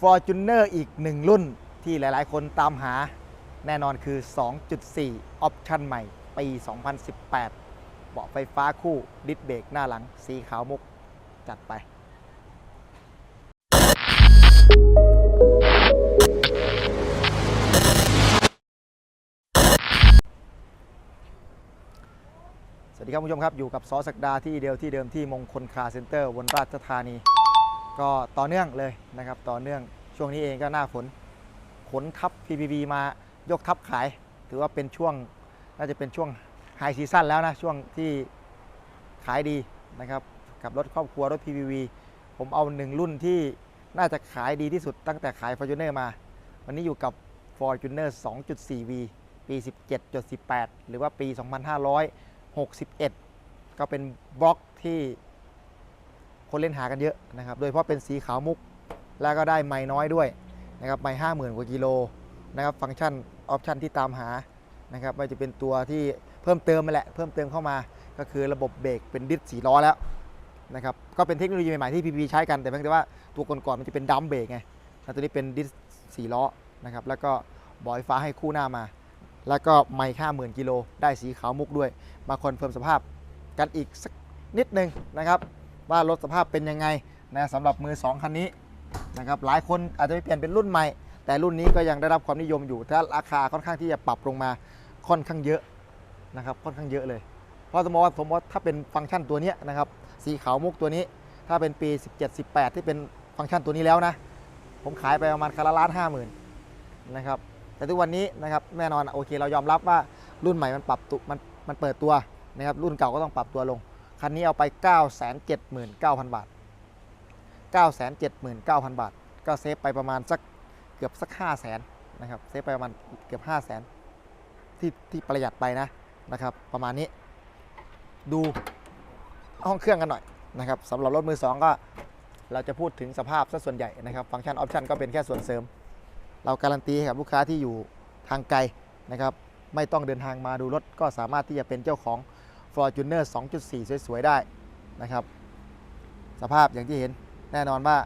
Fortuner อีกหนึ่งรุ่นที่หลายๆ คนตามหาแน่นอนคือ 2.4 ออปชั่นใหม่ ปี 2018 เบาะไฟฟ้าคู่ดิสเบรกหน้าหลังสีขาวมุก จัดไปสวัสดีครับผู้ชมครับ อยู่กับซอสักดาที่เดียวที่เดิมที่มงคลคาร์เซ็นเตอร์บนราชธานี ก็ต่อเนื่องเลยนะครับต่อเนื่องช่วงนี้เองก็หน้าฝนขนทับ PPV มายกทับขาย ถือว่าเป็นช่วงน่าจะเป็นช่วงไฮซีซั่นแล้วนะ ช่วงที่ขายดีนะครับ กับรถครอบครัวรถ PPV ผมเอาหนึ่งรุ่นที่น่าจะขายดีที่สุดตั้งแต่ขาย Fortuner มา วันนี้อยู่กับ Fortuner 2.4V ปี 17.18 หรือว่าปี 2561 ก็เป็นบล็อกที่ คนเล่นหากันเยอะนะครับโดยเฉพาะเป็นสีขาวมุก แล้วก็ได้ไม่น้อยด้วยนะครับไม่ห้าหมื่นกว่ากิโลนะครับฟังก์ชันออปชันที่ตามหานะครับไม่จะเป็นตัวที่เพิ่มเติมมาแหละเพิ่มเติมเข้ามาก็คือระบบเบรกเป็นดิสสีล้อแล้วนะครับก็เป็นเทคโนโลยีใหม่ๆที่ PP ใช้กันแต่เพียงแต่ว่าตัวก่อนๆมันจะเป็นดัมเบรกไงแล้วตัวนี้เป็นดิสสีล้อนะครับแล้วก็บอยฟ้าให้คู่หน้ามา แล้วก็ไม่ค่าหมื่นกิโลได้สีขาวมุกด้วย มาคอนเฟิร์มสภาพกันอีกสักนิดหนึ่งนะครับ ว่ารถสภาพเป็นยังไงนะสำหรับมือ 2 คันนี้นะครับหลายคนอาจจะไปเปลี่ยนเป็นรุ่นใหม่ แต่รุ่นนี้ก็ยังได้รับความนิยมอยู่ถ้าราคาค่อนข้างที่จะปรับลงมาค่อนข้างเยอะนะครับค่อนข้างเยอะเลยเพราะสมมติว่าสมมติว่าถ้าเป็นฟังก์ชันตัวนี้นะครับสีขาวมุกตัวนี้ ถ้าเป็นปี 17 18 ที่เป็นฟังก์ชันตัวนี้แล้วนะ ผมขายไปประมาณคันละล้านห้าหมื่นนะครับแต่ทุกวันนี้นะครับแน่นอนโอเคเรายอมรับว่ารุ่นใหม่มันปรับตัวมันมันเปิดตัวนะครับรุ่นเก่าก็ต้องปรับตัวลง คันนี้เอาไป 9 7 9 0 0 0 บาท 9 7 9 0 0 0 บาท ก็เซฟไปประมาณสักเกือบสัก 5 0 0 0 0นนะครับ เซฟไปประมาณเกือบ 5 0 0 0 0นที่ที่ประหยัดไปนะนะครับ ประมาณนี้ ดูห้องเครื่องกันหน่อยนะครับสำหรับรถมือ 2 ก็เราจะพูดถึงสภาพซะส่วนใหญ่นะครับ ฟังก์ชันออปชันก็เป็นแค่ส่วนเสริม เราการันตีให้กับลูกค้าที่อยู่ทางไกลนะครับ ไม่ต้องเดินทางมาดูรถก็สามารถที่จะเป็นเจ้าของ Fortuner 2.4 สวยๆ ได้นะครับ สภาพอย่างที่เห็นแน่นอนว่า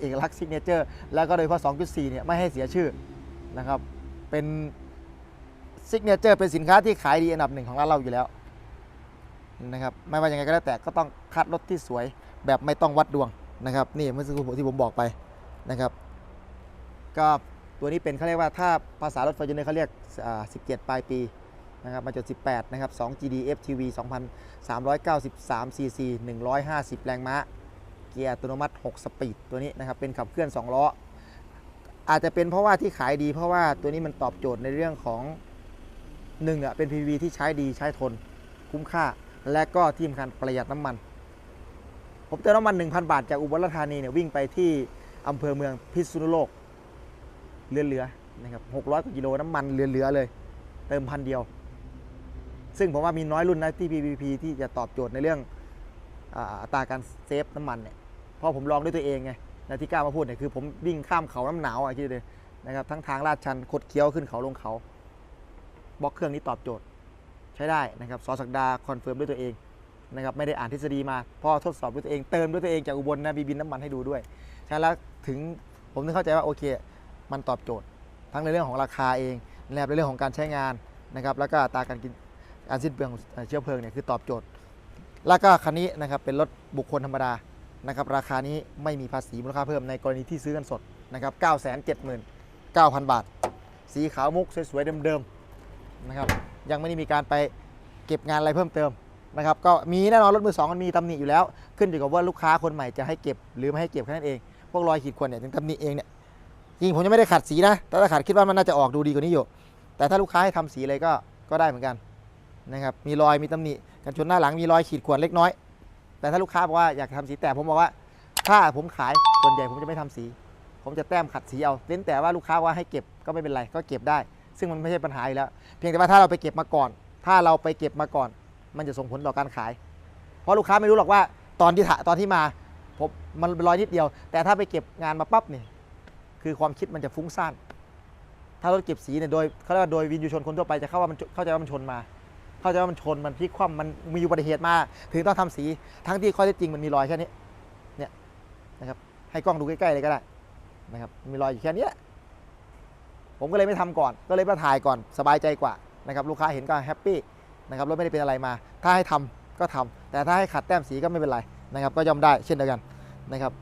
เอกลักษณ์ซิกเนเจอร์แล้วก็โดยเฉพาะ 2.4 เนี่ยไม่ให้เสียชื่อนะครับเป็นซิกเนเจอร์เป็นสินค้าที่ขายดีอันดับหนึ่งของร้านเราอยู่แล้วนะครับไม่ว่ายังไงก็แล้วแต่ก็ต้องคัดรถที่สวยแบบไม่ต้องวัดดวงนะครับนี่เมื่อสักครู่ที่ผมบอกไปนะครับ ก็ตัวนี้เป็นเขาเรียกว่าถ้าภาษารถ Fortuner เขาเรียก 17 ปลายปี นะครับมาจด 18 นะครับ 2 GD FTV 2,393 cc 150 แรงม้า เกียร์อัตโนมัติ 6 สปีดตัวนี้นะครับ เป็นขับเคลื่อน 2 ล้อ อาจจะเป็นเพราะว่าที่ขายดีเพราะว่าตัวนี้มันตอบโจทย์ในเรื่องของหนึ่งอะเป็น PV ที่ใช้ดีใช้ทน คุ้มค่า และก็ที่สำคัญประหยัดน้ำมัน ผมเติมน้ำมัน 1,000 บาทจากอุบลราชธานีเนี่ยวิ่งไปที่อำเภอเมืองพิษณุโลกเหลือๆนะครับ600กว่ากิโลน้ำมันเหลือๆเลย เติมพันเดียว ซึ่งผมว่ามีน้อยรุ่นนะที่ PVP ที่จะตอบโจทย์ในเรื่องอัตราการเซฟน้ำมันเนี่ยเพราะผมลองด้วยตัวเองไงนะที่กล้ามาพูดเนี่ยคือผมวิ่งข้ามเขาน้ำหนาวอะคิดเลยนะครับทั้งทางลาดชันคดเคี้ยวขึ้นเขาลงเขาบล็อกเครื่องนี้ตอบโจทย์ใช้ได้นะครับซอสักดาคอนเฟิร์มด้วยตัวเองนะครับไม่ได้อ่านทฤษฎีมาพอทดสอบด้วยตัวเองเติมด้วยตัวเองจากอุบลนะมีบินน้ำมันให้ดูด้วยใช่แล้วถึงผมถึงเข้าใจว่าโอเค มันตอบโจทย์ ทั้งในเรื่องของราคาเองในเรื่องของการใช้งานนะครับแล้วก็ตาการกิน การสิ้นเปลืองเชื้อเพลิงเนี่ยคือตอบโจทย์ แล้วก็คันนี้นะครับเป็นรถบุคคลธรรมดานะครับราคานี้ไม่มีภาษีมูลค่าเพิ่มในกรณีที่ซื้อกันสดนะครับ979,000 บาท สีขาวมุกสวยๆเดิมๆนะครับยังไม่ได้มีการไปเก็บงานอะไรเพิ่มเติมนะครับก็มีแน่นอนรถมือสองมันมีตำหนิอยู่แล้ว ขึ้นอยู่กับว่าลูกค้าคนใหม่จะให้เก็บหรือไม่ให้เก็บแค่นั้นเอง พวกรอยขีดข่วนเนี่ยถึงตำหนิเองเนี่ยจริงผมยังไม่ได้ขัดสีนะแต่ถ้าขัดคิดว่ามันน่าจะออกดูดีกว่านี้อยู่ แต่ถ้าลูกค้าให้ทำสีเลยก็ก็ได้เหมือนกัน นะครับมีรอยมีตำหนิกันชนหน้าหลังมีรอยขีดข่วนเล็กน้อย แต่ถ้าลูกค้าบอกว่าอยากทำสีแต่ผมบอกว่า ถ้าผมขายส่วนใหญ่ผมจะไม่ทำสี ผมจะแต้มขัดสีเอาเว้นแต่ว่าลูกค้าว่าให้เก็บก็ไม่เป็นไรก็เก็บได้ ซึ่งมันไม่ใช่ปัญหาอยู่แล้ว เพียงแต่ว่าถ้าเราไปเก็บมาก่อน ถ้าเราไปเก็บมาก่อน มันจะส่งผลต่อการขาย เพราะลูกค้าไม่รู้หรอกว่าตอนที่ถตอนที่มาผมมันเป็นรอยนิดเดียว แต่ถ้าไปเก็บงานมาปั๊บเนี่ยคือความคิดมันจะฟุ้งซ่านถ้ารถเก็บสีเนี่ยโดยเขาเรียกว่าโดยวินยูชนคนทั่วไปจะเข้าว่ามันเข้าใจว่ามันชนมา เข้าใจว่ามันชนมันพลิกคว่ำมันมีอุบัติเหตุมา ถึงต้องทำสีทั้งที่ข้อเท็จจริงมันมีรอยแค่นี้เนี่ยนะครับให้กล้องดูใกล้ๆเลยก็ได้นะครับมีรอยอยู่แค่นี้ผมก็เลยไม่ทำก่อน ก็เลยมาถ่ายก่อนสบายใจกว่านะครับลูกค้าเห็นก็แฮปปี้นะครับรถไม่ได้เป็นอะไรมา ถ้าให้ทำก็ทำแต่ถ้าให้ขัดแต้มสีก็ไม่เป็นไรนะครับก็ยอมได้เช่นเดียวกันนะครับ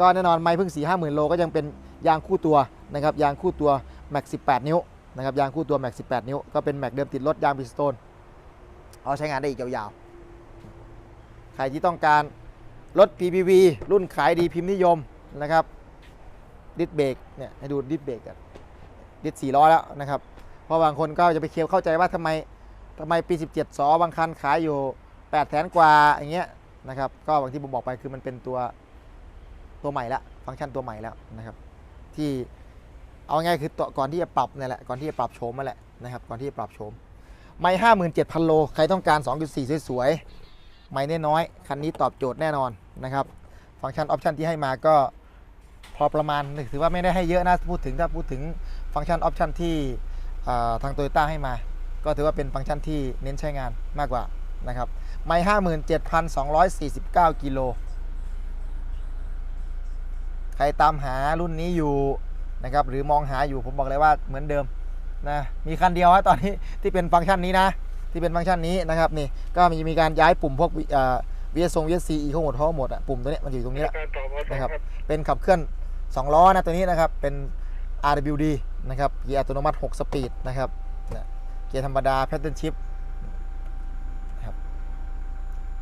ก็แน่นอนไม่เพิ่งสีห้าหมื่นโลก็ยังเป็นยางคู่ตัวนะครับยางคู่ตัวแม็ก18 นิ้วนะครับยางคู่ตัวแม็ก18 นิ้ว ก็เป็นแม็กเดิมติดรถยางบิสโตน เอาใช้งานได้อีกยาวๆ ใครที่ต้องการรถ PPV รุ่นขายดีพิมพ์นิยมนะครับดิสเบรกเนี่ยให้ดูดิสเบรกกันดิสสี่ล้อแล้วนะครับ เพราะบางคนก็จะไปเคียวเข้าใจว่าทำไมทำไมปี 17สอบางคันขายอยู่8แสนกว่าอย่างเงี้ยนะครับ ก็บางที่ผมบอกไปคือมันเป็นตัวตัวใหม่ละฟังก์ชันตัวใหม่แล้วนะครับ ที่เอาง่ายคือตัวก่อนที่จะปรับเนี่ยแหละก่อนที่จะปรับโฉมมาแหละนะครับ ก่อนที่จะปรับโฉม ไม่ห้าหมื่นเจ็ดพันโล ใครต้องการ 2.4 สวยๆ ไม่น้อยๆคันนี้ตอบโจทย์แน่นอนนะครับ ฟังก์ชันออปชันที่ให้มาก็พอประมาณถือว่าไม่ได้ให้เยอะนะพูดถึงถ้าพูดถึงฟังก์ชันออปชันที่ทางโตโยต้าให้มา ก็ถือว่าเป็นฟังก์ชันที่เน้นใช้งานมากกว่านะครับ ไม่ห้าหมื่นเจ็ดพันสองร้อยสี่สิบเก้ากิโล ใครตามหารุ่นนี้อยู่นะครับหรือมองหาอยู่ผมบอกเลยว่าเหมือนเดิม นะมีคันเดียวฮะตอนนี้ที่เป็นฟังก์ชันนี้นะ ที่เป็นฟังก์ชันนี้นะครับนี่ก็มีมีการย้ายปุ่มพวกวีเอสงวีเอสซีอีทั้งหมดทั้งหมดอะปุ่มตัวเนี้ยมันอยู่ตรงนี้แหละการต่อมาต่อนะครับครับเป็นขับเคลื่อน 2 ล้อนะตัวนี้นะครับเป็น RWD นะครับเกียร์อัตโนมัติ 6 สปีดนะครับเนี่ยเกียร์ธรรมดา Pattern Shift นะครับ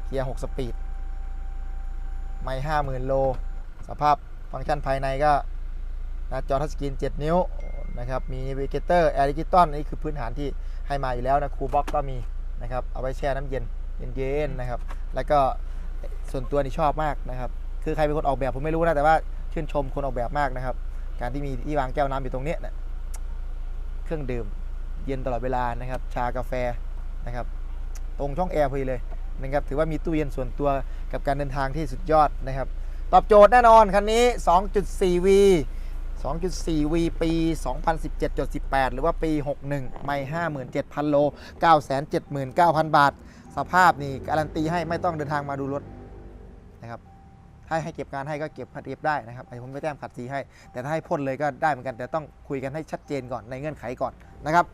เกียร์ 6 สปีด ไม่50,000โล สภาพฟังก์ชันภายในก็หน้าจอทัชสกรีน 7 นิ้ว นะครับมี Navigator Air Digital นี่คือพื้นฐานที่ให้มาอยู่แล้วนะคูลบ็อกก็มีนะครับเอาไว้แช่น้ำเย็นเย็นๆนะครับ แล้วก็ส่วนตัวนี่ชอบมากนะครับคือใครเป็นคนออกแบบผมไม่รู้นะแต่ว่าชื่นชมคนออกแบบมากนะครับ การที่มีที่วางแก้วน้ำอยู่ตรงเนี้ยนะเครื่องดื่มเย็นตลอดเวลานะครับ ชากาแฟนะครับ ตรงช่องแอร์พอดีเลยนะครับถือว่ามีตู้เย็นส่วนตัวกับการเดินทางที่สุดยอดนะครับ ตอบโจทย์แน่นอนคันนี้ 2.4V 2.4V ปี 2017.18 หรือว่าปี 61 ไม่ 57,000 โล 979,000 บาท สภาพนี่การันตีให้ไม่ต้องเดินทางมาดูรถนะครับถ้ให้เก็บงานให้ก็เก็บเก็บได้นะครับไอ้ผมไม่แต้มขัดสีให้ แต่ถ้าให้พ่นเลยก็ได้เหมือนกัน แต่ต้องคุยกันให้ชัดเจนก่อนในเงื่อนไขก่อนนะครับ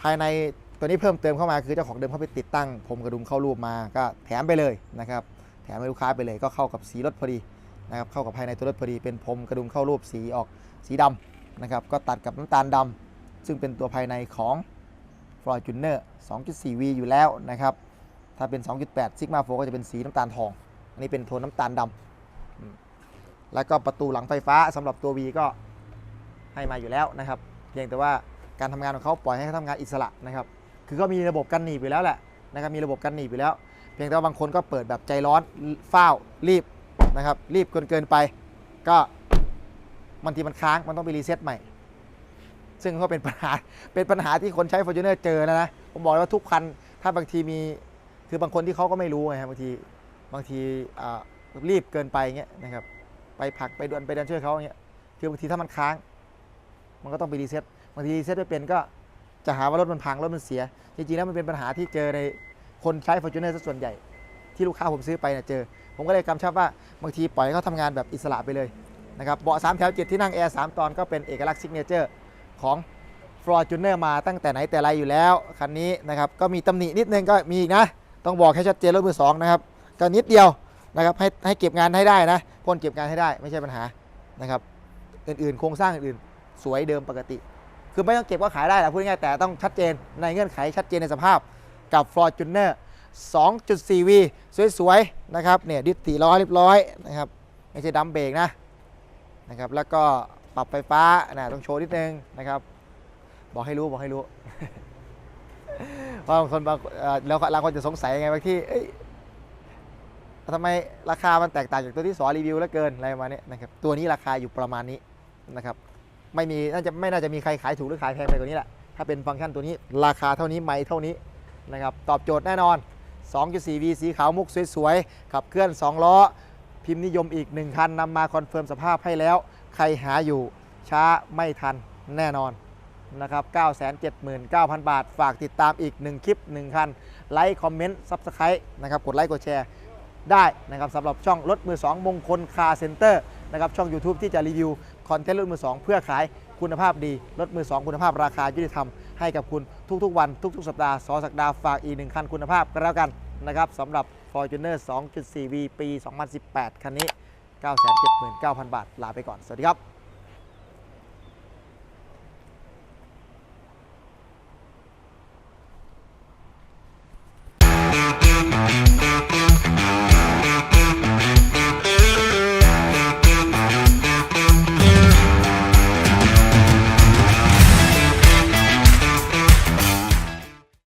ภายในตัวนี้เพิ่มเติมเข้ามาคือเจ้าของเดิมเขาไปติดตั้งผมกระดุมเข้ารูปมาก็แถมไปเลยนะครับ แถมให้ลูกค้าไปเลยก็เข้ากับสีรถพอดีนะครับเข้ากับภายในตัวรถพอดีเป็นพรมกระดุมเข้ารูปสีออกสีดำนะครับก็ตัดกับน้ำตาลดำซึ่งเป็นตัวภายในของ Fortuner 2.4V อยู่แล้วนะครับถ้าเป็น 2.8 Sigma 4ก็จะเป็นสีน้ำตาลทอง อันนี้เป็นโทนน้ำตาลดำอืมแล้วก็ประตูหลังไฟฟ้าสำหรับตัว V ก็ให้มาอยู่แล้วนะครับเพียงแต่ว่าการทำงานของเขาปล่อยให้เขาทำงานอิสระนะครับคือก็มีระบบกันหนีบอยู่แล้วแหละนะครับมีระบบกันหนีบอยู่แล้ว เพียงแต่ว่าบางคนก็เปิดแบบใจร้อนฟ้าวรีบนะครับ รีบเกินเกินไป ก็บางทีมันค้างมันต้องไปรีเซ็ตใหม่ ซึ่งก็เป็นปัญหาเป็นปัญหาที่คนใช้ Fortuner เจอนะนะผมบอกเลยว่าทุกคันถ้าบางทีมีคือบางคนที่เขาก็ไม่รู้ไงครับบางทีบางทีรีบเกินไปเงี้ยนะครับไปผลักไปดวนไปดันช่วยเขาเงี้ยคือบางทีถ้ามันค้าง มันก็ต้องไปรีเซ็ตบางทีรีเซ็ตไม่เป็นก็จะหาว่ารถมันพังรถมันเสีย จริงๆแล้วมันเป็นปัญหาที่เจอใน คนใช้ Fortuner ซะส่วนใหญ่ ที่ลูกค้าผมซื้อไปเนี่ยเจอ ผมก็เลยกำชับว่าบางทีปล่อยให้เขาทำงานแบบอิสระไปเลยนะครับเบาะ3แถว 7 ที่นั่งแอร์3ตอนก็เป็นเอกลักษณ์ซิกเนเจอร์ของ Fortuner มาตั้งแต่ไหนแต่ไรอยู่แล้ว คันนี้นะครับก็มีตำหนินิดนึงก็มีอีกนะ ต้องบอกให้ชัดเจนรถมือสองนะครับก็นิดเดียวนะครับให้ให้เก็บงานให้ได้นะพ่นเก็บงานให้ได้ไม่ใช่ปัญหานะครับอื่นๆ โครงสร้างอื่นๆ สวยเดิมปกติ คือไม่ต้องเก็บก็ขายได้แหละพูดง่ายๆแต่ต้องชัดเจนในเงื่อนไขชัดเจนในสภาพ กับ Fortuner 2.4V สวยๆนะครับเนี่ยดิสตีร้อยเรียบร้อยนะครับไม่ใช่ดัมเบรกนะนะครับแล้วก็ปรับไฟฟ้านะต้องโชว์นิดนึงนะครับ บอกให้รู้บอกให้รู้เพราะบางคนบางเอ่อแล้วบางคนจะสงสัยไงบางที่เอ้ยทำไมราคามันแตกต่างจากตัวที่สอรีวิวแล้วเกินอะไรประมาณนี้นะครับตัวนี้ราคาอยู่ประมาณนี้นะครับไม่มีน่าจะไม่น่าจะมีใครขายถูกหรือขายแพงไปกว่านี้แหละถ้าเป็นฟังก์ชันตัวนี้ราคาเท่านี้ไม่เท่านี้ นะครับตอบโจทย์แน่นอน 2.4V สีขาวมุกสวยๆ ขับเคลื่อน 2 ล้อ พิมพ์นิยมอีก 1 คันนำมาคอนเฟิร์มสภาพให้แล้ว ใครหาอยู่ช้าไม่ทันแน่นอนนะครับ 979,000 บาท ฝากติดตามอีก 1 คลิป 1 คัน ไลค์ คอมเมนต์ ซับสไครต์นะครับ กดไลค์ กดแชร์ได้นะครับสำหรับช่องรถมือ 2 มงคลคาเซ็นเตอร์นะครับ ช่อง YouTube ที่จะรีวิว คอนเทนต์รถมือ 2 เพื่อขายคุณภาพดี รถมือ 2 คุณภาพราคายุติธรรม ให้กับคุณทุกๆวันทุกๆ สัปดาห์สอสักดาห์ฝากอีกหนึ่งคันคุณภาพก็แล้วกันนะครับสำหรับ Fortuner 2.4V ปี 2018 คันนี้ 979,000 บาท ลาไปก่อน สวัสดีครับ